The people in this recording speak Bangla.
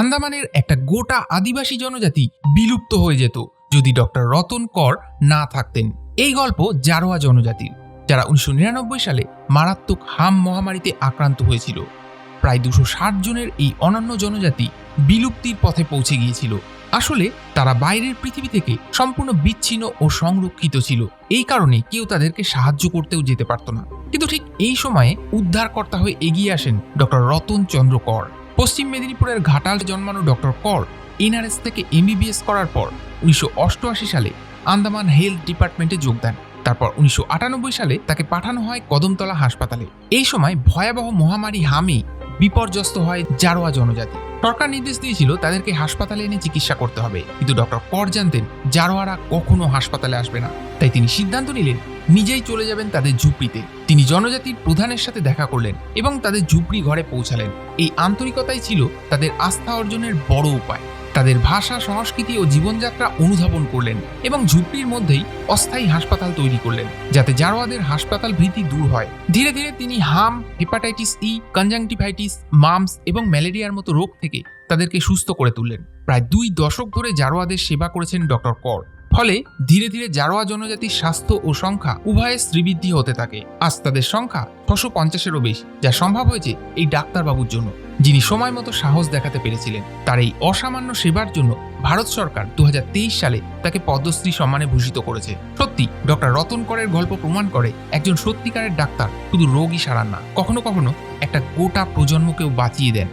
আন্দামানের একটা গোটা আদিবাসী জনজাতি বিলুপ্ত হয়ে যেত যদি ডক্টর রতন কর না থাকতেন। এই গল্প জারোয়া জনজাতির, যারা উনিশশো নিরানব্বই সালে মারাত্মক হাম মহামারীতে আক্রান্ত হয়েছিল। প্রায় দুশো ষাট জনের এই অনন্য জনজাতি বিলুপ্তির পথে পৌঁছে গিয়েছিল। আসলে তারা বাইরের পৃথিবী থেকে সম্পূর্ণ বিচ্ছিন্ন ও সংরক্ষিত ছিল। এই কারণে কেউ তাদেরকে সাহায্য করতেও যেতে পারত না। কিন্তু ঠিক এই সময়ে উদ্ধারকর্তা হয়ে এগিয়ে আসেন ডক্টর রতন চন্দ্র কর। পশ্চিম মেদিনীপুরের ঘাটাল জন্মানো ডক্টর কর, এনআরএস থেকে এমবিবিএস করার পর উনিশশো অষ্টআশি সালে আন্দামান হেলথ ডিপার্টমেন্টে যোগ দেন। তারপর উনিশশো আটানব্বই সালে তাকে পাঠানো হয় কদমতলা হাসপাতালে। এই সময় ভয়াবহ মহামারী হামে বিপর্যস্ত হয় জারোয়া জনজাতি। সরকার নির্দেশ দিয়েছিল তাদেরকে হাসপাতালে এনে চিকিৎসা করতে হবে। কিন্তু ডক্টর কর জানতেন, জারোয়ারা কখনো হাসপাতালে আসবে না। তাই তিনি সিদ্ধান্ত নিলেন, নিজেই চলে যাবেন তাদের ঝুপড়িতে। তিনি জনজাতির প্রধানের সাথে দেখা করলেন এবং তাদের ঝুপড়ি ঘরে পৌঁছালেন। এই আন্তরিকতাই ছিল তাদের আস্থা অর্জনের বড় উপায়। তাদের ভাষা, সংস্কৃতি ও জীবনযাত্রা অনুধাবন করলেন এবং ঝুপড়ির মধ্যেই অস্থায়ী হাসপাতাল তৈরি করলেন, যাতে জারোয়াদের হাসপাতাল ভীতি দূর হয়। ধীরে ধীরে তিনি হাম, হেপাটাইটিস ই, কনজাংটিভাইটিস, মামস এবং ম্যালেরিয়ার মতো রোগ থেকে তাদেরকে সুস্থ করে তুললেন। প্রায় দুই দশক ধরে জারোয়াদের সেবা করেছেন ডক্টর কর। ফলে ধীরে ধীরে জারোয়া জনজাতির স্বাস্থ্য ও সংখ্যা উভয়ের শ্রীবৃদ্ধি হতে থাকে। আজ তাদের সংখ্যা ছশো পঞ্চাশেরও বেশি, যা সম্ভব হয়েছে এই ডাক্তারবাবুর জন্য, যিনি সময় মতো সাহস দেখাতে পেরেছিলেন। তার এই অসামান্য সেবার জন্য ভারত সরকার দু হাজার তেইশ সালে তাকে পদ্মশ্রী সম্মানে ভূষিত করেছে। সত্যি, ডক্টর রতন করের গল্প প্রমাণ করে একজন সত্যিকারের ডাক্তার শুধু রোগই সারান না, কখনো কখনো একটা গোটা প্রজন্মকেও বাঁচিয়ে দেন।